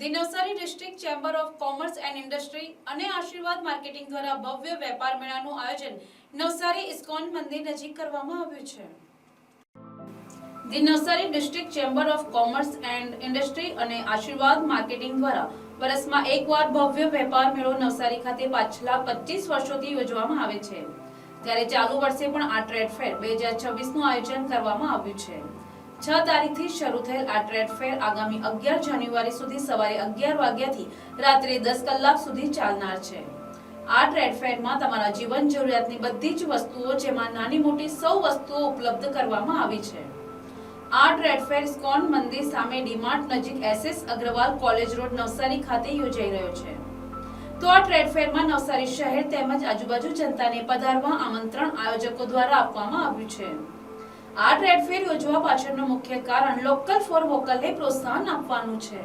The Navsari district chamber of commerce and industry અને Ashirwad marketing દ્વારા ભવ્ય વેપાર મેળાનું આયોજન નવસારી ઇસ્કોન મંદિર નજીક કરવામાં આવ્યું છે. The Navsari district chamber of commerce and industry અને આશીર્વાદ માર્કેટિંગ દ્વારા વર્ષમાં એકવાર ભવ્ય વેપાર મેળો નવસારી ખાતે પાછલા પચીસ વર્ષોથી યોજવામાં આવે છે. ત્યારે ચાલુ વર્ષે પણ આ ટ્રેડ ફેર બે હજાર છવ્વીસનું આયોજન કરવામાં આવ્યું છે. છ તારીખથી શરૂ થયેલ આ ટ્રેડ ફેર આગામી અગિયાર જાન્યુઆરી સુધી સવારે અગિયાર વાગ્યાથી રાત્રે દસ કલાક સુધી ચાલનાર છે. આ ટ્રેડ ફેરમાં તમારા જીવન જરૂરિયાતની બધી જ વસ્તુઓ જેમાં નાની મોટી સૌ વસ્તુઓ ઉપલબ્ધ કરવામાં આવી છે. આ ટ્રેડ ફેર સ્કોન મંદિર સામે ડીમાર્ટ નજીક SS Agrawal college road Navsari ખાતે યોજાઈ રહ્યો છે. તો આ ટ્રેડ ફેરમાં નવસારી શહેર તેમજ આજુબાજુ જનતાને પધારવા આમંત્રણ આયોજકો દ્વારા આપવામાં આવ્યું છે. આ ટ્રેડ ફેર યોજવા પાછળનું મુખ્ય કારણ લોકલ ફોર વોકલને પ્રોત્સાહન આપવાનું છે.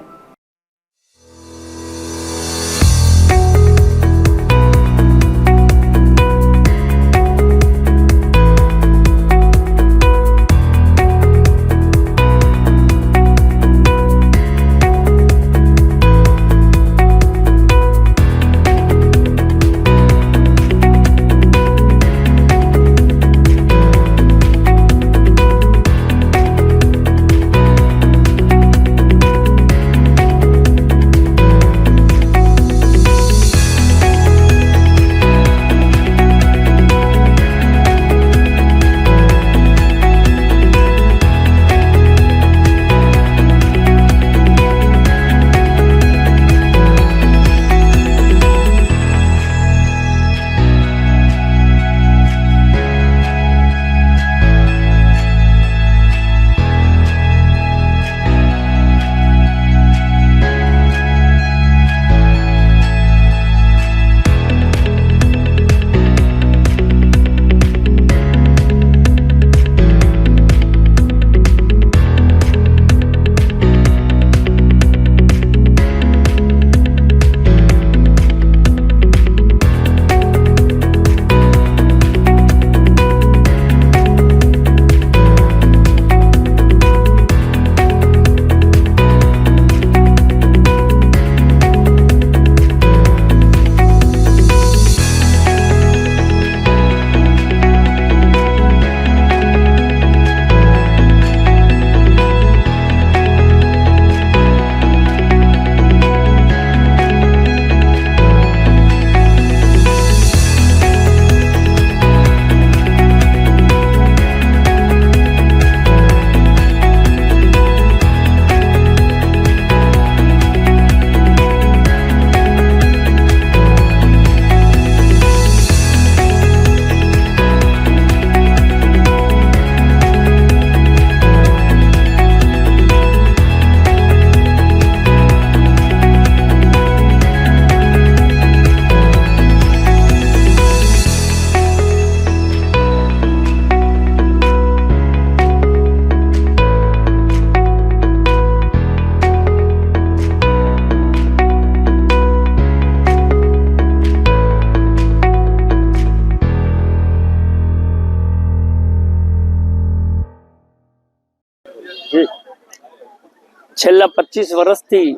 છેલ્લા પચીસ વર્ષથી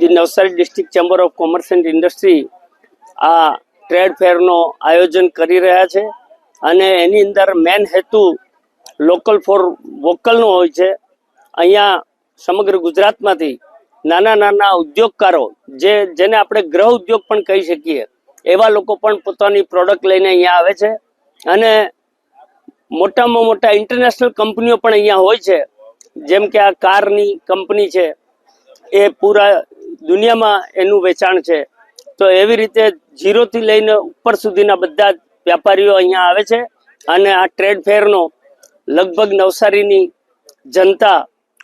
જે Navsari district chamber of commerce and industry આ ટ્રેડ ફેરનો આયોજન કરી રહ્યા છે અને એની અંદર મેન હેતુ લોકલ ફોર વોકલનો હોય છે. અહીંયા સમગ્ર ગુજરાતમાંથી નાના નાના ઉદ્યોગકારો જે જેને આપણે ગ્રહ ઉદ્યોગ પણ કહી શકીએ, એવા લોકો પણ પોતાની પ્રોડક્ટ લઈને અહીંયા આવે છે. અને મોટામાં મોટા ઇન્ટરનેશનલ કંપનીઓ પણ અહીંયા હોય છે. જેમ કે આ કારની કંપની છે, એ પૂરા દુનિયામાં એનું વેચાણ છે. તો એવી રીતે ઝીરોથી લઈને ઉપર સુધીના બધા વેપારીઓ અહીંયા આવે છે અને આ ટ્રેડ ફેરનો લગભગ નવસારીની જનતા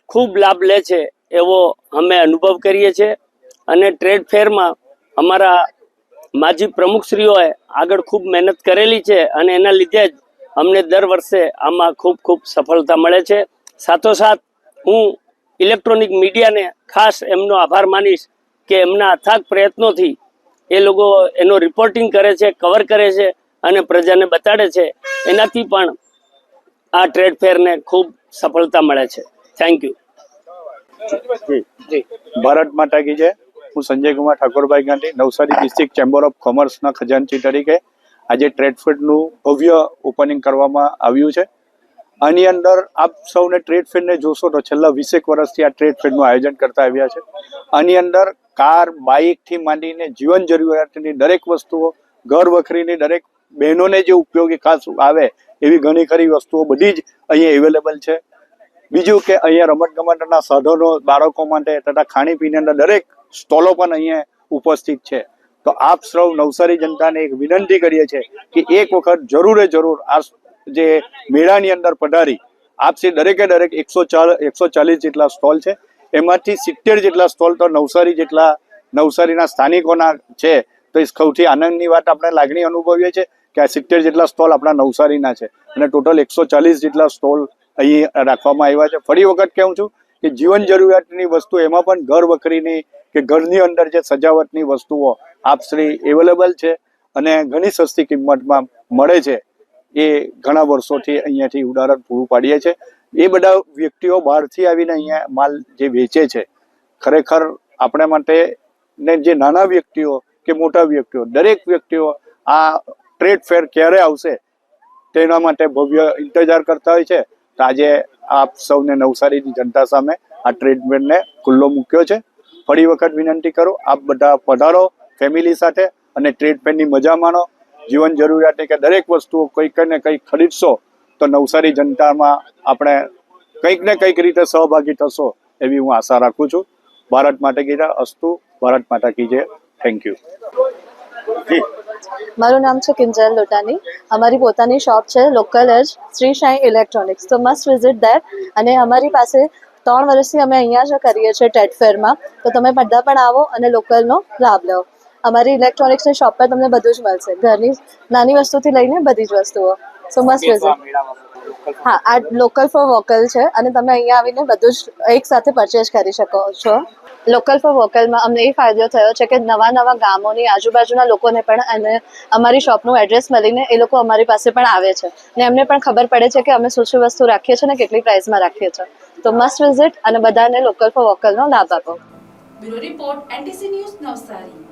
ખૂબ લાભ લે છે એવો અમે અનુભવ કરીએ છીએ. અને ટ્રેડ ફેરમાં અમારા માજી પ્રમુખશ્રીઓએ આગળ ખૂબ મહેનત કરેલી છે અને એના લીધે જ અમને દર વર્ષે આમાં ખૂબ ખૂબ સફળતા મળે છે. સાથોસાથ હું ઇલેક્ટ્રોનિક મીડિયાને ખાસ એમનો આભાર માનીશ કે એમના અથાગ પ્રયત્નોથી એ લોકો એનો રિપોર્ટિંગ કરે છે કવર કરે છે અને પ્રજાને બતાડે છે. એનાથી પણ આ ટ્રેડ ફેરને ખૂબ સફળતા મળે છે. થેન્ક યુ ભારત માતા કી જય. હું Sanjay Kumar Thakorbhai Gandhi, Navsari district chamber of કોમર્સના ખજાનચી તરીકે આજે ટ્રેડફેડનું ભવ્ય ઓપનિંગ કરવામાં આવ્યું છે. આની અંદર આપ સૌને ટ્રેડ ફેરને જોશો તો છેલ્લા વીસેક વર્ષથી આ ટ્રેડ ફેરનું આયોજન કરતા આવ્યા છે. આની અંદર કાર બાઇકથી માંડીને જીવન જરૂરિયાતની દરેક વસ્તુઓ, ઘર વખરીની દરેક બહેનોને જે ઉપયોગી ખાસ આવે એવી ઘણી ખરી વસ્તુઓ બધી જ અહીંયા અવેલેબલ છે. બીજું કે અહીંયા રમત ગમતના સાધનો બાળકો માટે તથા ખાણીપીણીના દરેક સ્ટોલો પણ અહીંયા ઉપસ્થિત છે. તો આપ સૌ નવસારી જનતાને એક વિનંતી કરીએ છીએ કે એક વખત જરૂરે જરૂર આ જે મેળાની અંદર પધારી આપસી દરેકે દરેક એકસો ચાર એકસો ચાલીસ જેટલા સ્ટોલ છે. એમાંથી સિત્તેર જેટલા સ્ટોલ તો નવસારી જેટલા, નવસારીના સ્થાનિકોના છે. તો એ સૌથી આનંદની વાત આપણે લાગણી અનુભવીએ છીએ કે આ સિત્તેર જેટલા સ્ટોલ આપણા નવસારીના છે. અને ટોટલ એકસો ચાલીસ જેટલા સ્ટોલ અહીં રાખવામાં આવ્યા છે. ફરી વખત કહું છું કે જીવન જરૂરિયાતની વસ્તુ એમાં પણ ઘર વખરીની કે ઘરની અંદર જે સજાવટની વસ્તુઓ આપશ્રી અવેલેબલ છે અને ઘણી સસ્તી કિંમતમાં મળે છે. એ ઘણા વર્ષોથી અહીંયાથી ઉદાહરણ પૂરું પાડીએ છે. એ બધા વ્યક્તિઓ બહારથી આવીને અહીંયા માલ જે વેચે છે, ખરેખર આપણા માટે ને જે નાના વ્યક્તિઓ કે મોટા વ્યક્તિઓ, દરેક વ્યક્તિઓ આ ટ્રેડ ફેર ક્યારે આવશે તેના માટે ભવ્ય ઇંતજાર કરતા હોય છે. તો આજે આપ સૌને નવસારીની જનતા સામે આ ફેરને ખુલ્લો મૂક્યો છે. ફરી વખત વિનંતી કરું, આપ બધા પધારો, ફેમિલી સાથે અને ફેરની મજા માણો. જીવન જરૂરિયાતની કે દરેક વસ્તુઓ કંઈક ને કંઈક ખરીદશો, તો નવસારી જનતામાં આપણે કંઈક ને કંઈક રીતે સહભાગી થશો એવી હું આશા રાખું છું. ભારત માટે કીધા અસ્તુ. ભારત માતા કી થેન્ક યુ મારું નામ છે કિંજલ લોટાની. અમારી પોતાની શોપ છે લોકલ એજ શ્રી સાઈ ઇલેક્ટ્રોનિક્સ. તો મસ્ટ વિઝિટ દેર અને અમારી પાસે ત્રણ વર્ષથી અમે અહીંયા જ કરીએ છીએ ટેટ ફેરમાં. તો તમે બધા પણ આવો અને લોકલનો લાભ લો. અમારી ઇલેક્ટ્રોનિક્સની શોપ પર તમને બધું જ મળશે. ઘરની નાની વસ્તુથી લઈને બધી જ વસ્તુઓ. સો મસ્ટ વિઝિટ હા આ લોકલ ફોર વોકલ છે અને તમે અહીંયા આવીને બધું જ એક સાથે પરચેસ કરી શકો છો. લોકલ ફોર વોકલમાં અમને એ ફાયદો થયો છે કે નવા નવા ગામોની આજુબાજુના લોકોને પણ અને અમારી શોપનું એડ્રેસ મળીને એ લોકો અમારી પાસે પણ આવે છે. ને એમને પણ ખબર પડે છે કે અમે શું શું વસ્તુ રાખીએ છીએ ને કેટલી પ્રાઇસમાં રાખીએ છીએ. તો મસ્ટ વિઝિટ અને બધાને લોકલ ફોર વોકલનો લાભ આપો. Bureau report NTC news Navsari.